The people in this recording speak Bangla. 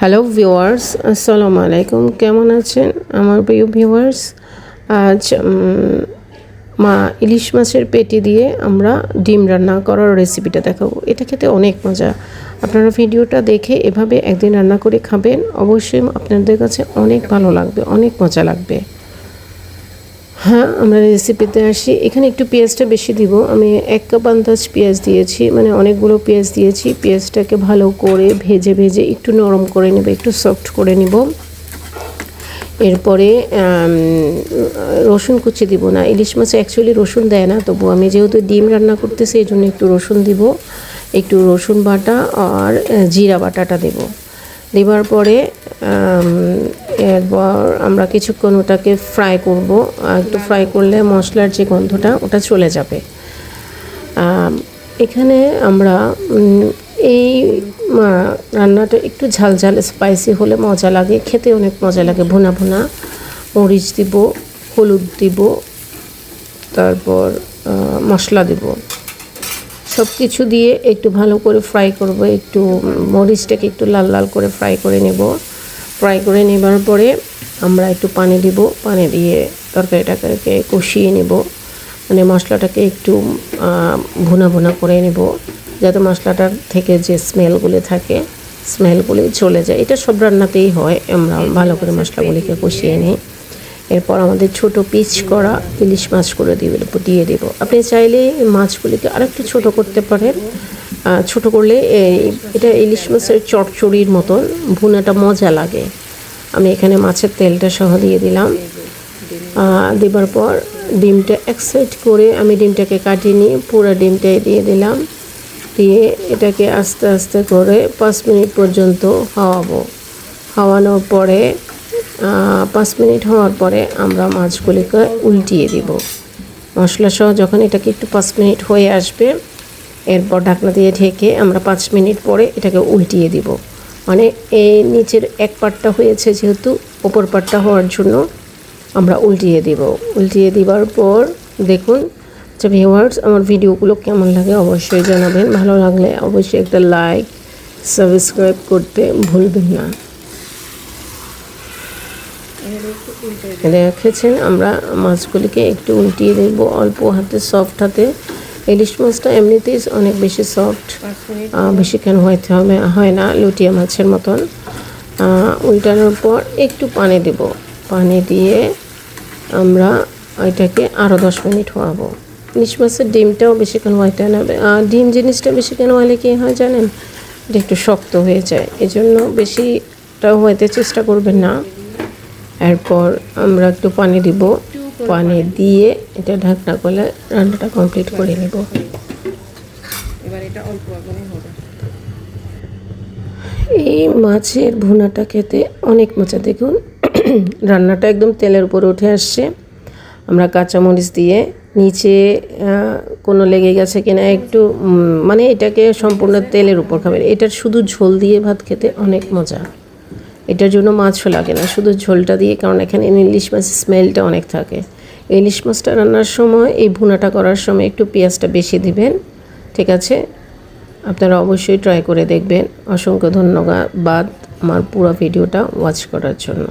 হ্যালো ভিউয়ার্স আসসালামু আলাইকুম কেমন আছেন আমার প্রিয় ভিউয়ার্স আজ মা ইলিশ মাছের পেটি দিয়ে আমরা ডিম রান্না করার রেসিপিটা দেখাবো। এটা খেতে অনেক মজা। আপনারা ভিডিওটা দেখে এভাবে একদিন রান্না করে খাবেন। অবশ্যই আপনাদের কাছে অনেক ভালো লাগবে, অনেক মজা লাগবে। হ্যাঁ আমরা রেসিপিতে আসি। এখানে একটু পেঁয়াজটা বেশি দিব। আমি এক কাপ আন্দাজ পেঁয়াজ দিয়েছি। মানে অনেকগুলো পেঁয়াজ দিয়েছি। পেঁয়াজটাকে ভালো করে ভেজে ভেজে একটু নরম করে নেব, একটু সফট করে নিব। এরপরে রসুন কুচি দিব না। ইলিশ মাছে অ্যাকচুয়ালি রসুন দেয় না। তবু আমি যেহেতু ডিম রান্না করতেছি, এই জন্য একটু রসুন দিব। একটু রসুন বাটা আর জিরা বাটাটা দেব। দেওয়ার পরে এরপর আমরা কিছুক্ষণ ওটাকে ফ্রাই করব। একটু ফ্রাই করলে মশলার যে গন্ধটা, ওটা চলে যাবে। এখানে আমরা এই রান্নাটা একটু ঝাল ঝাল স্পাইসি হলে মজা লাগে। খেতে অনেক মজা লাগে। ভুনা ভুনা মরিচ দিব, হলুদ দিব, তারপর মশলা দিব। সব কিছু দিয়ে একটু ভালো করে ফ্রাই করব। একটু মরিচটাকে একটু লাল লাল করে ফ্রাই করে নেব। ফ্রাই করে নেবার পরে আমরা একটু পানি দিব, পানি দিয়ে তরকারিটাকে কষিয়ে নেব। মানে মশলাটাকে একটু ভুনা ভুনা করে নেব, যাতে মশলাটার থেকে যে স্মেলগুলি থাকে স্মেলগুলি চলে যায়। এটা সব রান্নাতেই হয়। আমরা ভালো করে মশলাগুলিকে কষিয়ে নিই। এরপর আমাদের ছোট পিচ করা ইলিশ মাছ করে দিয়ে দিয়ে দেব। আপনি চাইলে মাছগুলিকে আরেকটু ছোট করতে পারেন। ছোট করলে এটা ইলিশ মাছের চটচড়ির মতন, ভুনাটা মজা লাগে। আমি এখানে মাছের তেলটা সহ দিয়ে দিলাম। দেবার পর ডিমটা এক সাইড করে আমি ডিমটাকে কাটিয়ে নিয়ে পুরো ডিমটাই দিয়ে দিলাম। দিয়ে এটাকে আস্তে আস্তে করে পাঁচ মিনিট পর্যন্ত খাওয়াবো খাওয়ানোর পরে পাঁচ মিনিট হওয়ার পরে আমরা মাছগুলিকে উল্টিয়ে দিব। মশলা সহ যখন এটাকে একটু পাঁচ মিনিট হয়ে আসবে এরপর ঢাকনা দিয়ে ঢেকে আমরা পাঁচ মিনিট পরে এটাকে উল্টিয়ে দিব। মানে এই নিচের এক পাটটা হয়েছে যেহেতু, ওপর পাটটা হওয়ার জন্য আমরা উল্টিয়ে দিব। উল্টিয়ে দেওয়ার পর দেখুন যে ভিউয়ার্স আমার ভিডিওগুলো কেমন লাগে অবশ্যই জানাবেন। ভালো লাগলে অবশ্যই একটা লাইক সাবস্ক্রাইব করতে ভুলবেন না। দেখেছেন আমরা মাছগুলিকে একটু উল্টিয়ে দেবো। অল্প হাতে সফট হাতে ইলিশ মাছটা এমনিতেই অনেক বেশি সফট বেশিক্ষণ হইতে হবে? হয় না লুটিয়া মাছের মতন। উল্টানোর পর একটু পানি দেব। পানি দিয়ে আমরা এটাকে আরও দশ মিনিট হওয়াবো ইলিশ মাছের ডিমটাও বেশিক্ষণ হইতে না? আর ডিম জিনিসটা বেশিক্ষণ হলে কী হয় জানেন? এটা একটু শক্ত হয়ে যায়। এজন্য বেশিটাও হইতে চেষ্টা করবেন না। এরপর আমরা একটু পানি দিব। পানি দিয়ে এটা ঢাকনা করলে রান্নাটা কমপ্লিট করে নেব। এবার এটা অল্প আগুনে হবে। এই মাছের ভুনাটা খেতে অনেক মজা। দেখুন রান্নাটা একদম তেলের উপরে উঠে আসছে। আমরা কাঁচামরিচ দিয়ে নিচে কোনো লেগে গেছে কিনা একটু মানে এটাকে সম্পূর্ণ তেলের উপর খাবেন। এটার শুধু ঝোল দিয়ে ভাত খেতে অনেক মজা। এটার জন্য মাছও লাগে না, শুধু ঝোলটা দিয়ে, কারণ এখানে ইলিশ মাছের স্মেলটা অনেক থাকে। ইলিশ মাছটা রান্নার সময়, এই ভুনাটা করার সময় একটু পেঁয়াজটা বেশি দিবেন, ঠিক আছে? আপনারা অবশ্যই ট্রাই করে দেখবেন। অসংখ্য ধন্যবাদ আমার পুরো ভিডিওটা ওয়াচ করার জন্য।